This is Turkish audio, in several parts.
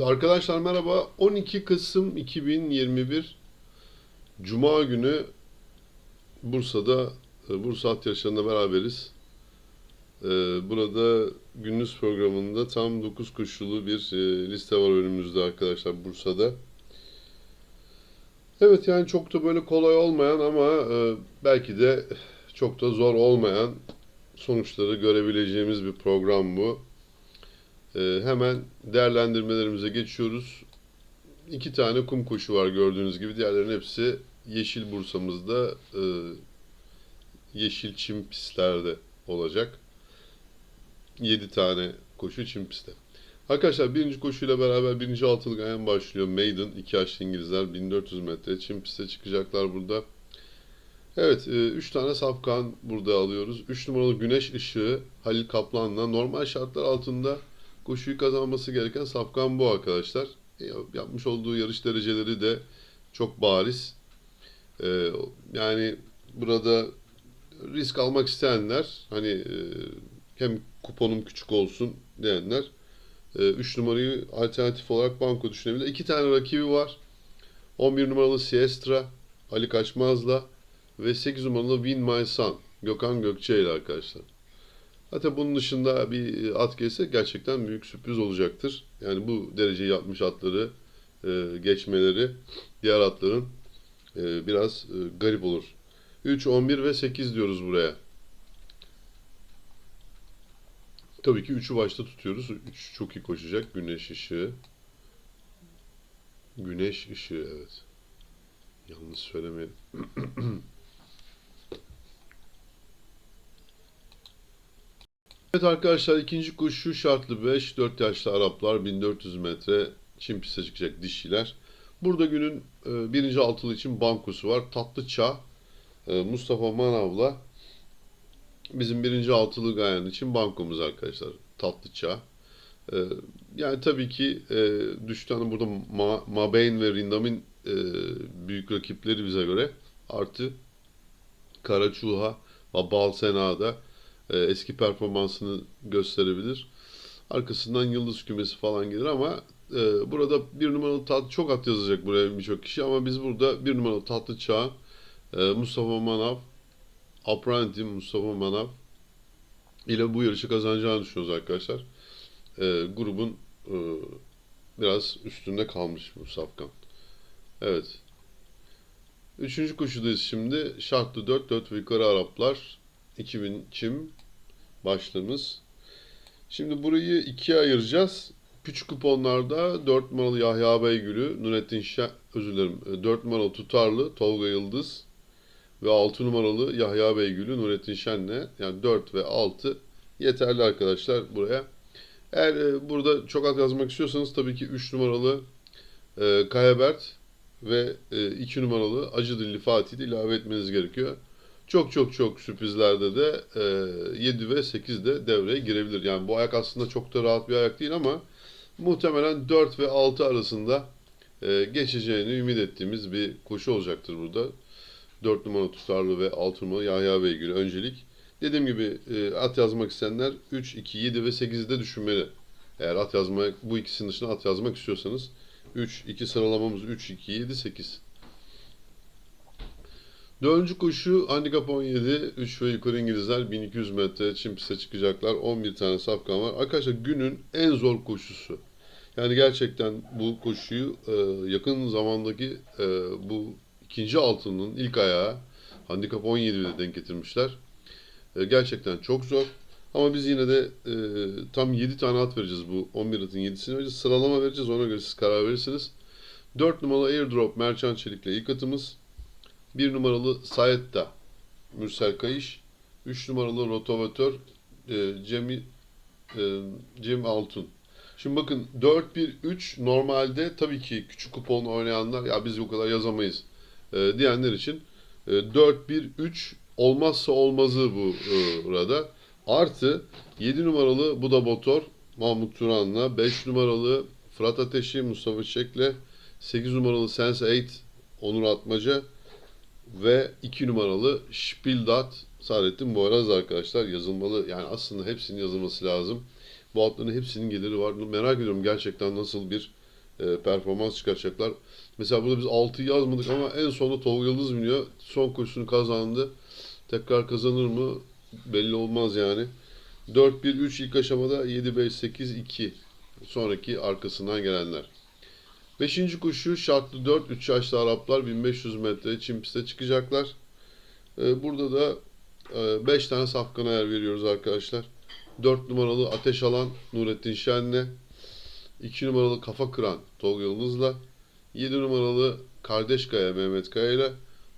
Arkadaşlar merhaba. 12 Kasım 2021 Cuma günü Bursa'da e, Bursa At Yarışları'nda beraberiz. E, Burada gündüz programında tam 9 koşulu bir e, liste var önümüzde arkadaşlar Bursa'da. Evet yani çok da böyle kolay olmayan ama belki de çok da zor olmayan sonuçları görebileceğimiz bir program bu. Ee, hemen değerlendirmelerimize geçiyoruz. İki tane kum koşu var gördüğünüz gibi. Diğerlerinin hepsi yeşil Bursa'mızda e, yeşil çim pistlerde olacak. 7 tane koşu çim pistte. Arkadaşlar birinci koşuyla beraber birinci altılık ayan başlıyor. Maiden, iki yaşlı İngilizler 1400 metre çim piste çıkacaklar burada. Evet, 3 tane safkan burada alıyoruz. 3 numaralı Güneş Işığı Halil Kaplan'la normal şartlar altında koşuyu kazanması gereken safkan bu arkadaşlar. E, Yapmış olduğu yarış dereceleri de çok bariz. E, Yani burada risk almak isteyenler hani e, hem kuponum küçük olsun diyenler 3 numarayı alternatif olarak banko düşünebilir. İki tane rakibi var. 11 numaralı Siestra Ali Kaçmaz'la ve 8 numaralı Win My Son Gökhan Gökçe ile arkadaşlar. Hatta bunun dışında bir at gelse gerçekten büyük sürpriz olacaktır. Yani bu dereceyi yapmış atları e, geçmeleri diğer atların e, biraz e, garip olur. 3, 11 ve 8 diyoruz buraya. Tabii ki 3'ü başta tutuyoruz. 3 çok iyi koşacak. Güneş ışığı. Güneş ışığı evet. Yanlış söylemeyelim. Evet arkadaşlar ikinci koşu şartlı 5 4 yaşlı Araplar 1400 metre çim piste çıkacak dişiler. Burada günün e, birinci altılı için bankosu var. Tatlı Çağ e, Mustafa Manav'la bizim birinci altılı gayan için bankomuz arkadaşlar. Tatlı Çağ. E, yani tabii ki e, düştü hani burada Ma, Mabeyn ve Rindam'in e, büyük rakipleri bize göre. Artı Karaçuha ve Balsena'da e, eski performansını gösterebilir. Arkasından Yıldız Kümesi falan gelir ama e, burada bir numaralı tat çok at yazacak buraya birçok kişi ama biz burada bir numaralı tatlı çağ e, Mustafa Manav Apranti Mustafa Manav ile bu yarışı kazanacağını düşünüyoruz arkadaşlar. E, grubun e, biraz üstünde kalmış bu safkan. Evet. Üçüncü koşudayız şimdi. Şartlı 4, 4 ve yukarı Araplar. 2000 çim başlığımız. Şimdi burayı ikiye ayıracağız. Küçük kuponlarda 4 numaralı Yahya Beygül'ü, Nurettin Şen, özür dilerim, 4 numaralı Tutarlı, Tolga Yıldız ve 6 numaralı Yahya Beygül'ü, Nurettin Şen'le yani 4 ve 6 yeterli arkadaşlar buraya. Eğer e, burada çok az yazmak istiyorsanız tabii ki 3 numaralı e, Kayabert ve 2 e, numaralı Acı Dilli Fatih'i ilave etmeniz gerekiyor. Çok çok çok sürprizlerde de e, 7 ve 8 de devreye girebilir. Yani bu ayak aslında çok da rahat bir ayak değil ama muhtemelen 4 ve 6 arasında e, geçeceğini ümit ettiğimiz bir koşu olacaktır burada. 4 numara tutarlı ve 6 numara Yahya Beygül öncelik. Dediğim gibi e, at yazmak isteyenler 3, 2, 7 ve 8'i de düşünmeli. Eğer at yazmak, bu ikisinin dışında at yazmak istiyorsanız 3, 2 sıralamamız 3, 2, 7, 8. Dördüncü koşu handikap 17. 3 ve yukarı İngilizler 1200 metre çim piste çıkacaklar. 11 tane safkan var. Arkadaşlar günün en zor koşusu. Yani gerçekten bu koşuyu e, yakın zamandaki e, bu ikinci altının ilk ayağı handikap 17'de denk getirmişler. E, gerçekten çok zor. Ama biz yine de e, tam 7 tane at vereceğiz bu 11 atın 7'sini vereceğiz. Sıralama vereceğiz ona göre siz karar verirsiniz. 4 numaralı Airdrop Merchant Çelik'le ilk atımız. 1 numaralı Sayetta Mürsel Kayış, 3 numaralı rotovatör e, Cemil e, Cem Altun. Şimdi bakın 4-1-3 normalde tabii ki küçük kupon oynayanlar ya biz o kadar yazamayız e, diyenler için e, 4-1-3 olmazsa olmazı bu e, burada. Artı 7 numaralı Buda Motor Mahmut Turan'la 5 numaralı Fırat Ateşi Mustafa Çiçek'le 8 numaralı Sense 8 Onur Atmaca ve 2 numaralı Spildat Saadettin Boğaz arkadaşlar yazılmalı. Yani aslında hepsinin yazılması lazım. Bu atların hepsinin geliri var. Merak ediyorum gerçekten nasıl bir e, performans çıkaracaklar. Mesela burada biz 6 yazmadık ama en sonunda Tolga Yıldız biniyor. Son koşusunu kazandı. Tekrar kazanır mı? Belli olmaz yani. 4-1-3 ilk aşamada 7-5-8-2 sonraki arkasından gelenler. Beşinci koşu şartlı 4 3 yaşlı Araplar 1500 metre çim piste çıkacaklar. Ee, burada da 5 tane safkana yer veriyoruz arkadaşlar. 4 numaralı Ateş Alan Nurettin Şen'le 2 numaralı Kafa Kıran Tolga Yıldız'la 7 numaralı Kardeş Kaya Mehmet Kaya ile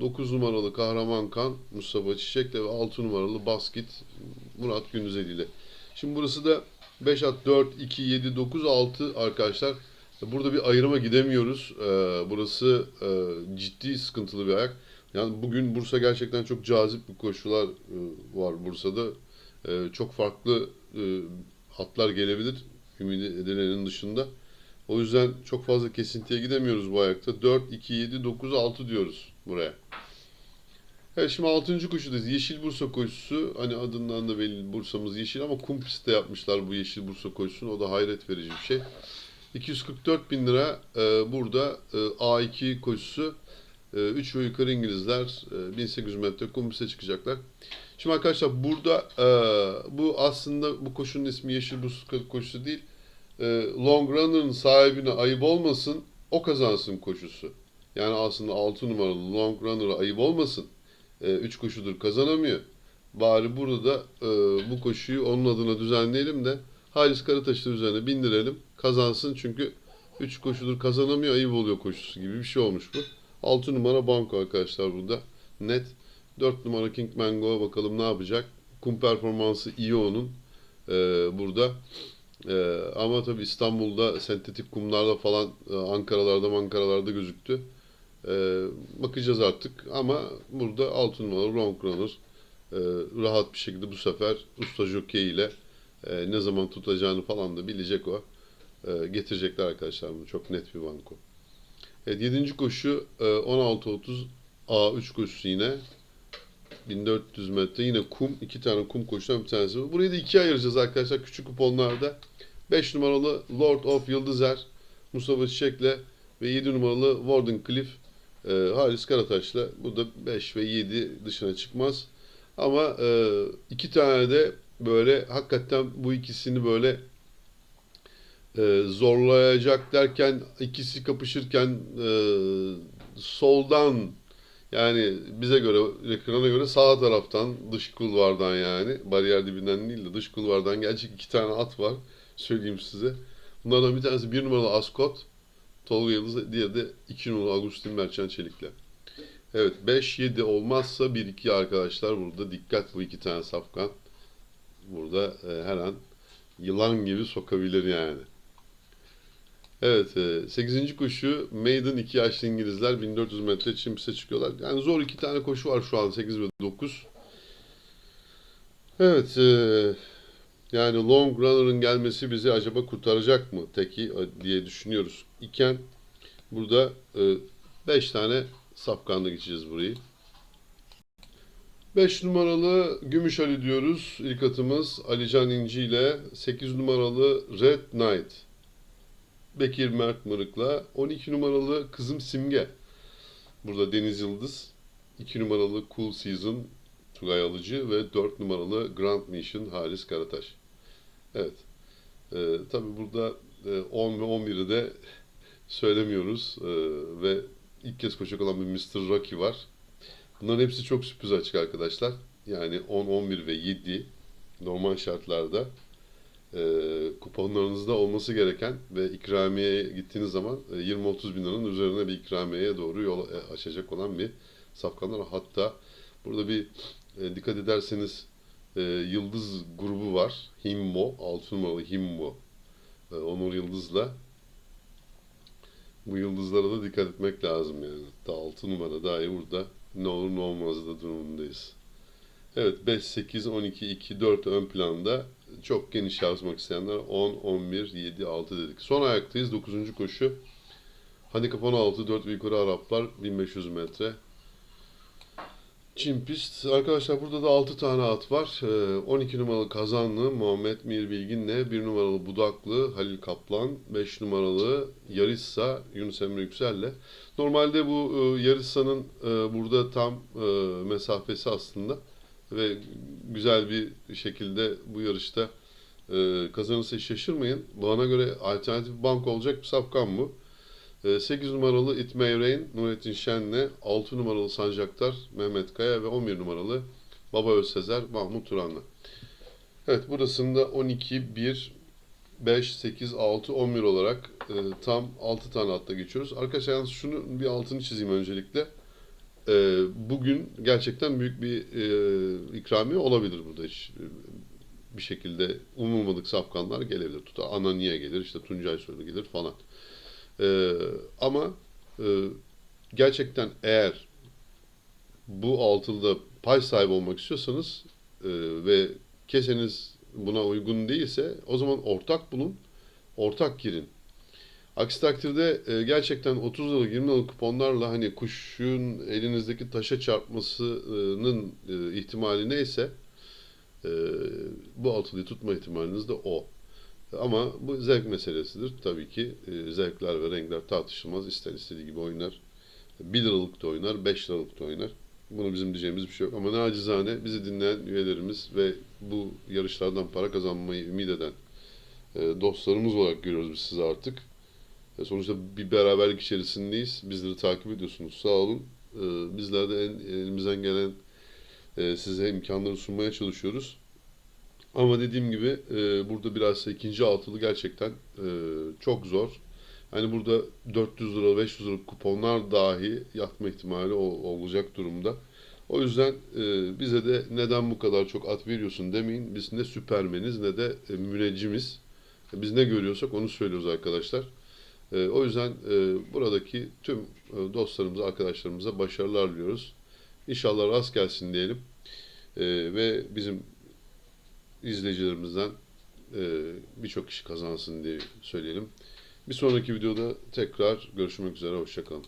9 numaralı Kahraman Kan Mustafa Çiçek'le ve 6 numaralı Baskit Murat Gündüzeli ile. Şimdi burası da 5 at 4, 2, 7, 9, 6 arkadaşlar. Burada bir ayrıma gidemiyoruz. Ee, burası e, ciddi sıkıntılı bir ayak. Yani bugün Bursa gerçekten çok cazip bir koşular e, var Bursa'da. E, çok farklı e, hatlar gelebilir ümit edilenin dışında. O yüzden çok fazla kesintiye gidemiyoruz bu ayakta. 4, 2, 7, 9, 6 diyoruz buraya. Evet şimdi 6. koşudayız. Yeşil Bursa koşusu. Hani adından da belli Bursa'mız yeşil ama kum pistte yapmışlar bu Yeşil Bursa koşusunu. O da hayret verici bir şey. 244 bin lira e, burada e, A2 koşusu. 3 ve yukarı İngilizler e, 1800 metre kum piste çıkacaklar. Şimdi arkadaşlar burada e, bu aslında bu koşunun ismi Yeşil Bursa koşusu değil. E, long Runner'ın sahibine ayıp olmasın o kazansın koşusu. Yani aslında 6 numaralı Long Runner'a ayıp olmasın. 3 koşudur kazanamıyor. Bari burada da e, bu koşuyu onun adına düzenleyelim de Halis Karataş'ın üzerine bindirelim. Kazansın çünkü 3 koşudur kazanamıyor ayıp oluyor koşusu gibi bir şey olmuş bu. 6 numara banko arkadaşlar burada. Net. 4 numara King Mango'ya bakalım ne yapacak. Kum performansı iyi onun. E, burada. E, ama tabi İstanbul'da sentetik kumlarda falan e, Ankara'larda Ankaralarda gözüktü. E, bakacağız artık ama burada 6 numara Long Runner e, rahat bir şekilde bu sefer usta jockey ile e, ne zaman tutacağını falan da bilecek o. E, getirecekler arkadaşlar bunu. Çok net bir banko. Evet 7. koşu e, 16.30 A3 koşusu yine. 1400 metre yine kum. iki tane kum koşudan bir tanesi bu. Burayı da ikiye ayıracağız arkadaşlar küçük kuponlarda. 5 numaralı Lord of Yıldızer Mustafa Çiçek'le ve 7 numaralı Warden Cliff e, Halis Karataş'la. Bu da 5 ve 7 dışına çıkmaz. Ama e, iki tane de böyle hakikaten bu ikisini böyle e, zorlayacak derken ikisi kapışırken e, soldan yani bize göre ekrana göre sağ taraftan dış kulvardan yani bariyer dibinden değil de dış kulvardan gelecek iki tane at var söyleyeyim size. Bunlardan bir tanesi bir numaralı Ascot Tolga Yıldız diğeri de iki numaralı Agustin Merçan Çelik'le. Evet 5-7 olmazsa 1-2 arkadaşlar burada dikkat bu iki tane safkan. Burada e, her an yılan gibi sokabilir yani. Evet, 8. koşu Maiden 2 yaşlı İngilizler 1400 metre çim çıkıyorlar. Yani zor iki tane koşu var şu an 8 ve 9. Evet, e, yani Long Runner'ın gelmesi bizi acaba kurtaracak mı teki diye düşünüyoruz. İken burada 5 tane safkanla geçeceğiz burayı. 5 numaralı Gümüş Ali diyoruz. İlk atımız Alican İnci ile 8 numaralı Red Knight. Bekir Mert Mırık'la 12 numaralı Kızım Simge. Burada Deniz Yıldız. 2 numaralı Cool Season Tugay Alıcı ve 4 numaralı Grand Mission Halis Karataş. Evet. Ee, tabii burada e, 10 ve 11'i de söylemiyoruz. Ee, ve ilk kez koşacak olan bir Mr. Rocky var. Bunların hepsi çok sürpriz açık arkadaşlar. Yani 10, 11 ve 7 normal şartlarda e, kuponlarınızda olması gereken ve ikramiyeye gittiğiniz zaman e, 20-30 bin liranın üzerine bir ikramiyeye doğru yol e, açacak olan bir safkanlar. Hatta burada bir e, dikkat ederseniz e, Yıldız grubu var. Himmo, 6 numaralı Himmo. E, Onur Yıldız'la bu yıldızlara da dikkat etmek lazım yani. Hatta 6 numara dahi burada ne olur ne olmaz da durumundayız. Evet 5, 8, 12, 2, 4 ön planda çok geniş yazmak isteyenler 10, 11, 7, 6 dedik. Son ayaktayız 9. koşu. Handikap 16, 4 ve Araplar 1500 metre. Çin pist. Arkadaşlar burada da 6 tane at var. Ee, 12 numaralı Kazanlı Muhammed Mir Bilgin'le 1 numaralı Budaklı Halil Kaplan, 5 numaralı Yarissa Yunus Emre Yüksel'le. Normalde bu e, Yarissa'nın e, burada tam e, mesafesi aslında ve güzel bir şekilde bu yarışta kazanırsa şaşırmayın. Bana göre alternatif bank olacak bir safkan bu. 8 numaralı It May Rain Nurettin Şen'le 6 numaralı Sancaktar Mehmet Kaya ve 11 numaralı Baba Özsezer Mahmut Turan'la. Evet burasında 12, 1, 5, 8, 6, 11 olarak e, tam 6 tane atta geçiyoruz. Arkadaşlar yalnız şunu bir altını çizeyim öncelikle. E, bugün gerçekten büyük bir e, ikramiye olabilir burada hiç. e, Bir şekilde umulmadık safkanlar gelebilir. Tuta Ananiye gelir, işte Tuncay Soylu gelir falan. Ee, ama e, gerçekten eğer bu altılıda pay sahibi olmak istiyorsanız e, ve keseniz buna uygun değilse o zaman ortak bulun, ortak girin. Aksi takdirde e, gerçekten 30 liralık 20 liralık kuponlarla hani kuşun elinizdeki taşa çarpmasının e, ihtimali neyse e, bu altılıyı tutma ihtimaliniz de o. Ama bu zevk meselesidir. Tabii ki e, zevkler ve renkler tartışılmaz. İster istediği gibi oynar. 1 liralık da oynar, 5 liralık da oynar. Bunu bizim diyeceğimiz bir şey yok. Ama nacizane bizi dinleyen üyelerimiz ve bu yarışlardan para kazanmayı ümit eden e, dostlarımız olarak görüyoruz biz sizi artık. E, sonuçta bir beraberlik içerisindeyiz. Bizleri takip ediyorsunuz. Sağ olun. E, bizler de en, elimizden gelen e, size imkanları sunmaya çalışıyoruz. Ama dediğim gibi e, burada biraz ikinci altılı gerçekten e, çok zor. Hani burada 400 lira 500 lira kuponlar dahi yatma ihtimali ol- olacak durumda. O yüzden e, bize de neden bu kadar çok at veriyorsun demeyin. Biz ne süpermeniz ne de e, müneccimiz. Biz ne görüyorsak onu söylüyoruz arkadaşlar. E, o yüzden e, buradaki tüm e, dostlarımıza, arkadaşlarımıza başarılar diliyoruz. İnşallah rast gelsin diyelim. E, ve bizim izleyicilerimizden e, birçok kişi kazansın diye söyleyelim. Bir sonraki videoda tekrar görüşmek üzere. Hoşçakalın.